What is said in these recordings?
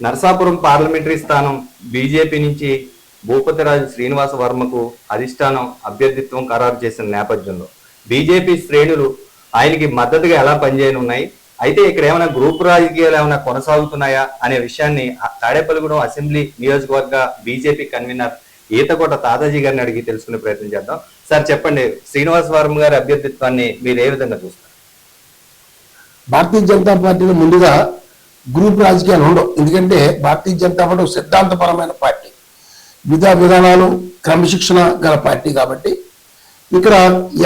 Narasapuram parliamentary స్థానం BJP నుంచి భూపతిరాజు శ్రీనివాస వర్మకు అధిష్టానం అభ్యర్థిత్వం ఖరారు చేసిన నేపథ్యంలో బీజేపీ శ్రేణులు ఆయనకి మద్దతుగా ఎలా పనిచేయనున్నాయి? అయితే ఇక్కడ ఏమైనా గ్రూప్ రాజకీయాలు ఏమైనా కొనసాగుతున్నాయా అనే విషయాన్ని తాడేపల్లిగూడెం అసెంబ్లీ నియోజకవర్గ బీజేపీ కన్వీనర్ ఈతకోట తాతాజీ గారిని అడిగి తెలుసుకునే ప్రయత్నం చేద్దాం. సార్ చెప్పండి శ్రీనివాస వర్మ గారి అభ్యర్థిత్వాన్ని మీరు ఏ విధంగా చూస్తారు? భారతీయ జనతా పార్టీలో ముందుగా గ్రూప్ రాజకీయాలు ఉండవు. ఎందుకంటే భారతీయ జనతా పార్టీ సిద్ధాంతపరమైన పార్టీ. విధా విధానాలు క్రమశిక్షణ గల పార్టీ కాబట్టి ఇక్కడ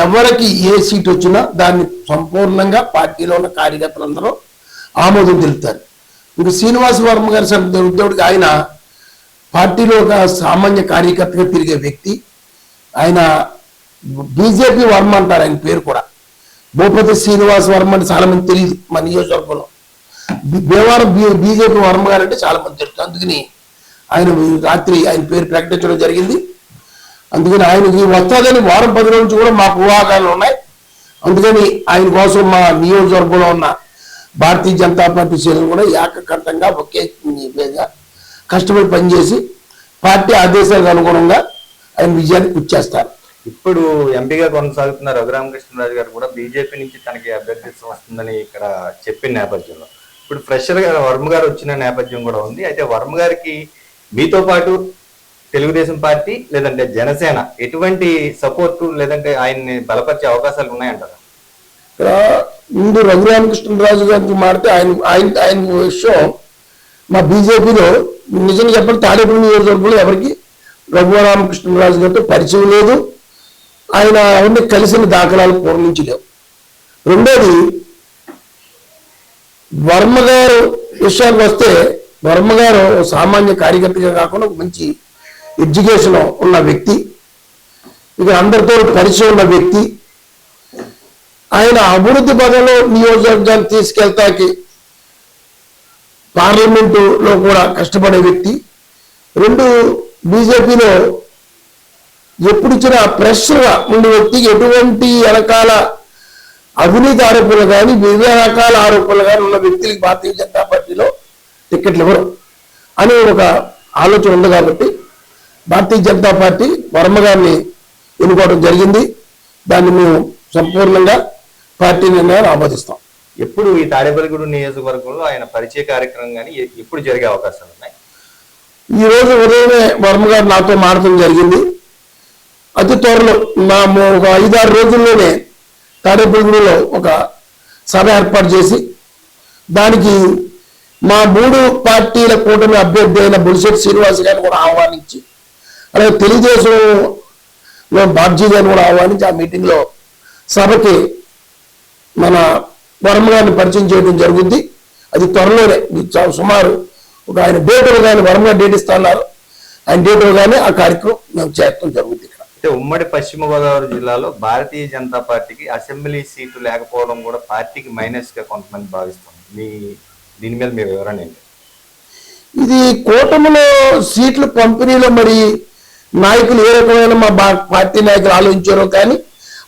ఎవరికి ఏ సీట్ వచ్చినా దాన్ని సంపూర్ణంగా పార్టీలో ఉన్న కార్యకర్తలందరూ ఆమోదం తెలుపుతారు. ఇంకా శ్రీనివాస వర్మ గారి ఉద్యోగుడికి ఆయన పార్టీలో ఒక సామాన్య కార్యకర్తగా తిరిగే వ్యక్తి. ఆయన బీజేపీ వర్మ అంటారు ఆయన పేరు కూడా. భూపతి శ్రీనివాస్ వర్మ అంటే చాలా మంది తెలియదు మన నియోజకవర్గంలో. భీమవరం బీ- బీజేపీ వర్మ గారు అంటే చాలా మంది తెలుసు అందుకని ఆయన రాత్రి ఆయన పేరు ప్రకటించడం జరిగింది. అందుకని ఆయనకి వస్తుందని వారం పది రోజుల నుంచి కూడా మాకు ఊహాగాలు ఉన్నాయి. అందుకని ఆయన కోసం మా నియోజకవర్గంలో ఉన్న భారతీయ జనతా పార్టీ శ్రేణులు కూడా ఏకకంఠంగా ఒకే విధంగా కష్టపడి పనిచేసి పార్టీ ఆదేశాలకు అనుగుణంగా ఆయన విజయాన్ని కూర్చేస్తారు ఇప్పుడు ఎంపీగా కొనసాగుతున్న రఘురామకృష్ణరాజు గారు కూడా బీజేపీ నుంచి తనకి అభ్యర్థిత్వం వస్తుందని ఇక్కడ చెప్పిన నేపథ్యంలో. ఇప్పుడు ఫ్రెషర్గా వర్మ గారు వచ్చిన నేపథ్యం కూడా ఉంది. అయితే వర్మ గారికి మీతో పాటు తెలుగుదేశం పార్టీ లేదంటే జనసేన ఎటువంటి సపోర్టు లేదంటే ఆయన్ని బలపరిచే అవకాశాలు ఉన్నాయంటారా? ముందు రఘురామకృష్ణరాజు గారికి మాడితే ఆయన ఆయన ఆయన విషయం మా బీజేపీలో నిజంగా చెప్పండి తాడేపల్లి నియోజకవర్గంలో ఎవరికి రఘురామకృష్ణరాజు గారితో పరిచయం లేదు. ఆయన ఆయన కలిసిన దాఖలాలు పూర్వం నుంచి లేవు రెండోది వర్మ గారు విషయానికి వస్తే వర్మ గారు సామాన్య కార్యకర్తగా కాకుండా ఒక మంచి ఎడ్యుకేషన్ ఉన్న వ్యక్తి. ఇక అందరితో పరిచయం ఉన్న వ్యక్తి. ఆయన అభివృద్ధి పదంలో నియోజకవర్గాన్ని తీసుకెళ్తాకి పార్లమెంటులో కూడా కష్టపడే వ్యక్తి. రెండు బీజేపీలో ఎప్పుడు ఇచ్చిన ప్రెషర్గా ఉండే వ్యక్తికి ఎటువంటి రకాల అవినీతి ఆరోపణలు కానీ వివిధ రకాల ఆరోపణలు కానీ ఉన్న వ్యక్తులకి భారతీయ జనతా పార్టీలో టికెట్లు ఇవ్వరు అనే ఒక ఆలోచన ఉంది కాబట్టి భారతీయ జనతా పార్టీ వర్మ గారిని ఎన్నుకోవడం జరిగింది. దాన్ని మేము సంపూర్ణంగా పార్టీ నిర్ణయాన్ని ఆమోదిస్తాం. ఎప్పుడు ఈ తాడేపల్లిగూడు నియోజకవర్గంలో ఆయన పరిచయ కార్యక్రమం కానీ ఎప్పుడు జరిగే అవకాశాలు ఉన్నాయి? ఈ రోజు ఉదయమే వర్మ గారు నాతో మాడటం జరిగింది. అతి త్వరలో నా మో- ఒక ఐదారు రోజుల్లోనే తాడేపల్లిగూడలో ఒక సభ ఏర్పాటు చేసి దానికి మా మూడు పార్టీల కూటమి అభ్యర్థి అయిన బుల్సెట్ శ్రీనివాస్ గారిని కూడా ఆహ్వానించి అలాగే తెలుగుదేశం బాబ్జీ గారిని కూడా ఆహ్వానించి ఆ మీటింగ్లో సభకి మన వర్మ గారిని పరిచయం చేయడం జరుగుద్ది. అది త్వరలోనే సుమారు ఒక ఆయన డేట్ కానీ వర్మ డేట్ ఇస్తా ఇస్తున్నారు ఆయన డేట్ కానీ ఆ కార్యక్రమం మేము చేయడం జరుగుద్ది ఇక్కడ. అయితే ఉమ్మడి పశ్చిమ గోదావరి జిల్లాలో భారతీయ జనతా పార్టీకి అసెంబ్లీ సీటు లేకపోవడం కూడా పార్టీకి మైనస్గా కొంతమంది భావిస్తుంది మీ దీని మీద మీ వివరణ ఏంటి? ఇది కూటమిలో సీట్లు పంపిణీలో మరి నాయకులు ఏ రకమైన మా పార్టీ నాయకులు ఆలోచించారో కానీ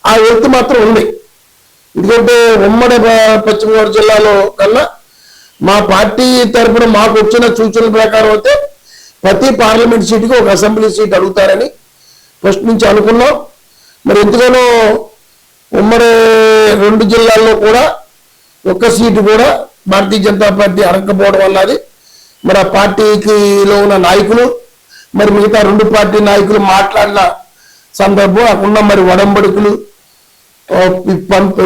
ఆ వ్యక్తి మాత్రం ఉంది. ఎందుకంటే ఉమ్మడి పశ్చిమ గోదావరి జిల్లాలో కన్నా మా పార్టీ తరఫున మాకు వచ్చిన సూచనల ప్రకారం అయితే ప్రతి పార్లమెంట్ సీటుకి ఒక అసెంబ్లీ సీట్ అడుగుతారని ఫస్ట్ నుంచి అనుకున్నాం. మరి ఎందుకనో ఉమ్మడి రెండు జిల్లాల్లో కూడా ఒక్క సీటు కూడా భారతీయ జనతా పార్టీ అడగకపోవడం వల్ల అది మరి ఆ పార్టీకిలో ఉన్న నాయకులు మరి మిగతా రెండు పార్టీ నాయకులు మాట్లాడిన సందర్భం అక్కడ మరి వడంబడికలు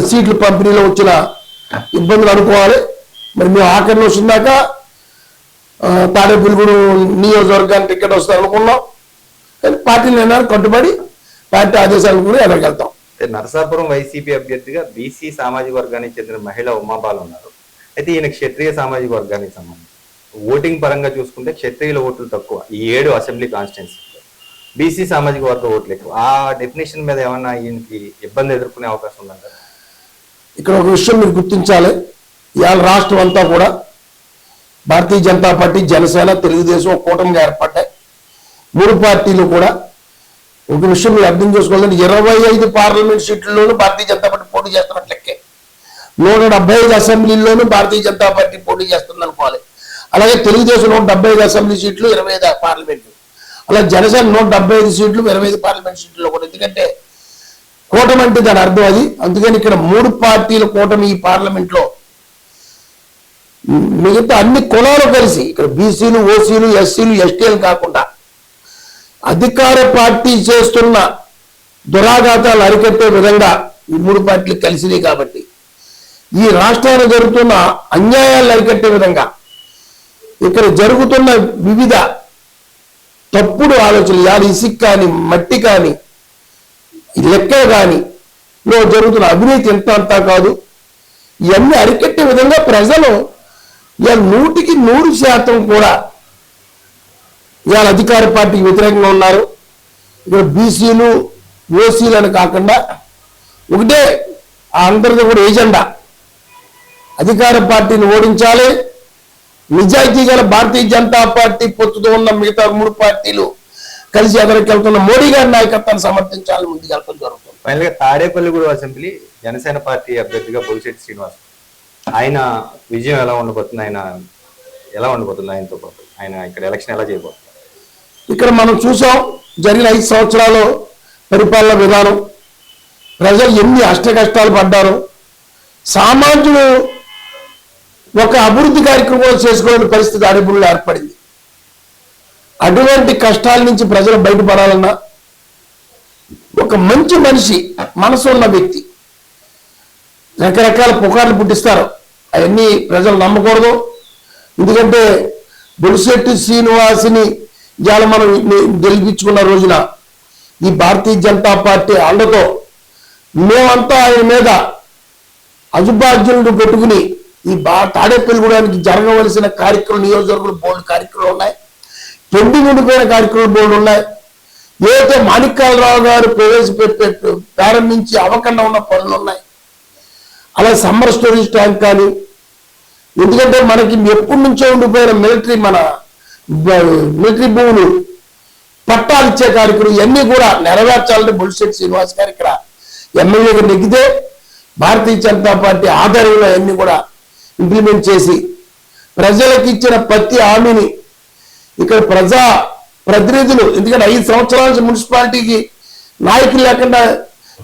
సీట్లు పంపిణీలో వచ్చిన ఇబ్బందులు అనుకోవాలి. మరి మేము ఆఖరిలో వచ్చిందాక తాడేపల్లిగూడు నియోజకవర్గానికి టికెట్ వస్తుంది అనుకున్నాం కానీ పార్టీ నిర్ణయానికి కట్టుబడి పార్టీ ఆదేశాలకు కూడా అయితే నరసాపురం వైసీపీ అభ్యర్థిగా బీసీ సామాజిక వర్గానికి చెందిన మహిళ ఉమాబాలు ఉన్నారు. అయితే ఈయన క్షత్రియ సామాజిక వర్గానికి సంబంధించి. ఓటింగ్ పరంగా చూసుకుంటే క్షత్రియుల ఓట్లు తక్కువ ఈ ఏడు అసెంబ్లీ కాన్స్టిట్యున్సీలో. బీసీ సామాజిక వర్గ ఓట్లు ఎక్కువ. ఆ డెఫినేషన్ మీద ఏమన్నా ఈయనకి ఇబ్బంది ఎదుర్కొనే అవకాశం ఉందంటారా ఇక్కడ ఒక విషయం మీరు గుర్తించాలి. ఇవాళ రాష్ట్రం అంతా కూడా భారతీయ జనతా పార్టీ జనసేన తెలుగుదేశం ఒక కూటమిగా ఏర్పడ్డాయి. మూడు పార్టీలు కూడా ఒక విషయం మీరు అర్థం చేసుకోవాలంటే ఇరవై ఐదు పార్లమెంట్ సీట్లలోనూ భారతీయ జనతా పార్టీ పోటీ చేస్తున్నట్లెక్కే నూట డెబ్బై ఐదు అసెంబ్లీల్లోనూ భారతీయ జనతా పార్టీ పోటీ చేస్తుంది అనుకోవాలి. అలాగే తెలుగుదేశం నూట డెబ్బై ఐదు అసెంబ్లీ సీట్లు ఇరవై ఐదు పార్లమెంట్. అలా జనసేన నూట డెబ్బై ఐదు సీట్లు ఇరవై ఐదు పార్లమెంట్ సీట్లు కూడా. ఎందుకంటే కూటమి అంటే దాని అర్థం అది. అందుకని ఇక్కడ మూడు పార్టీల కూటమి ఈ పార్లమెంట్లో మిగతా అన్ని కులాలు కలిసి ఇక్కడ బీసీలు ఓసీలు ఎస్సీలు ఎస్టీలు కాకుండా అధికార పార్టీ చేస్తున్న దురాఘాతాలు అరికట్టే విధంగా ఈ మూడు పార్టీలు కలిసినాయి కాబట్టి. ఈ రాష్ట్రానికి జరుగుతున్న అన్యాయాలు అరికట్టే విధంగా ఇక్కడ జరుగుతున్న వివిధ తప్పుడు ఆలోచనలు ఇవాళ ఇసుక కానీ మట్టి కానీ లెక్క కానీ లో జరుగుతున్న అవినీతి ఎంత అంతా కాదు. ఇవన్నీ అరికట్టే విధంగా ప్రజలు ఇలా నూటికి నూరు శాతం కూడా ఇవాళ అధికార పార్టీకి వ్యతిరేకంగా ఉన్నారు. ఇక్కడ బీసీలు ఓసీలు అని కాకుండా ఒకటే ఆ అందరిది కూడా ఏజెండా అధికార పార్టీని ఓడించాలి. నిజాయితీ గల భారతీయ జనతా పార్టీ పొత్తుతో ఉన్న మిగతా మూడు పార్టీలు కలిసి ఎదరికెళ్తున్న మోడీ గారి నాయకత్వాన్ని సమర్థించాలని ముందుకెళ్ళడం జరుగుతుంది. ఫైనల్గా తాడేపల్లిగూడ అసెంబ్లీ జనసేన పార్టీ అభ్యర్థిగా భవిష్యత్ శ్రీనివాస్. ఆయన విజయం ఎలా ఉండబోతుంది? ఆయన ఎలా ఉండబోతుంది? ఆయనతో పాటు ఆయన ఇక్కడ ఎలక్షన్ ఎలా చేయబోతుంది? ఇక్కడ మనం చూసాం జరిగిన ఐదు సంవత్సరాలు పరిపాలన విధానం. ప్రజలు ఎన్ని అష్ట కష్టాలు పడ్డారు. సామాన్యుడు ఒక అభివృద్ధి కార్యక్రమం చేసుకోలేని పరిస్థితి అడుగులు ఏర్పడింది. అటువంటి కష్టాల నుంచి ప్రజలు బయటపడాలన్నా ఒక మంచి మనిషి మనసు ఉన్న వ్యక్తి రకరకాల పుకార్లు పుట్టిస్తారు. అవన్నీ ప్రజలు నమ్మకూడదు. ఎందుకంటే బొలిశెట్టి శ్రీనివాసిని ఇవాళ మనం గెలిపించుకున్న రోజున ఈ భారతీయ జనతా పార్టీ అండతో మేమంతా ఆయన మీద అజుబాధ్యులను పెట్టుకుని ఈ బా తాడేపల్లిగూడానికి జరగవలసిన కార్యక్రమం నియోజకవర్గంలో బోర్డు కార్యక్రమాలు ఉన్నాయి. పెండింగ్ ఉండిపోయిన కార్యక్రమాలు బోర్డు ఉన్నాయి. ఏదైతే మాణిక్యాలరావు గారు ప్రవేశపెట్టే ప్రారంభించి అవకుండా ఉన్న పనులు ఉన్నాయి. అలాగే సమ్మర్ స్టోరేజ్ ట్యాంక్ కానీ ఎందుకంటే మనకి ఎప్పటి నుంచో ఉండిపోయిన మిలిటరీ మన మిలిటరీ భూములు పట్టాలు ఇచ్చే కార్యక్రమం ఇవన్నీ కూడా నెరవేర్చాలని బొలిశెట్టి శ్రీనివాస్ గారు ఇక్కడ ఎమ్మెల్యేగా నెగ్గితే భారతీయ జనతా పార్టీ ఆధ్వర్యంలో అన్ని కూడా ఇంప్లిమెంట్ చేసి ప్రజలకు ఇచ్చిన ప్రతి హామీని ఇక్కడ ప్రజా ప్రతినిధులు ఎందుకంటే ఐదు సంవత్సరాల నుంచి మున్సిపాలిటీకి నాయకులు లేకుండా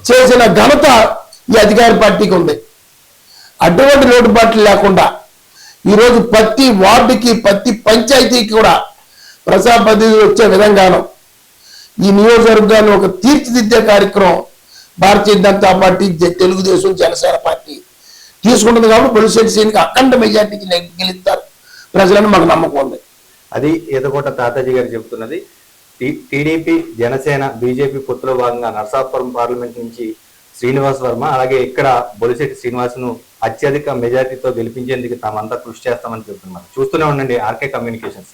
చేసిన ఘనత ఈ అధికార పార్టీకి ఉంది. అటువంటి లోటుపాట్లు లేకుండా ఈరోజు ప్రతి వార్డుకి ప్రతి పంచాయతీకి కూడా ప్రజాప్రతినిధులు వచ్చే విధంగాను ఈ నియోజకవర్గాన్ని ఒక తీర్చిదిద్దే కార్యక్రమం భారతీయ జనతా పార్టీ తెలుగుదేశం జనసేన పార్టీ తీసుకుంటుంది కాబట్టి పొలిసేటి సీన్కి అఖండ మెజార్టీకి గెలుస్తారు. ప్రజలను మాకు నమ్మకం ఉంది. అది ఈతకోట తాతాజీ గారు చెబుతున్నది. టీడీపీ జనసేన బీజేపీ పొత్తులో భాగంగా నరసాపురం పార్లమెంట్ నుంచి శ్రీనివాస్ వర్మ అలాగే ఇక్కడ బొలిశెట్టి శ్రీనివాస్ను అత్యధిక మెజారిటీతో గెలిపించేందుకు తామంతా కృషి చేస్తామని చెప్తున్నారు. చూస్తూనే ఉండండి ఆర్కే కమ్యూనికేషన్స్.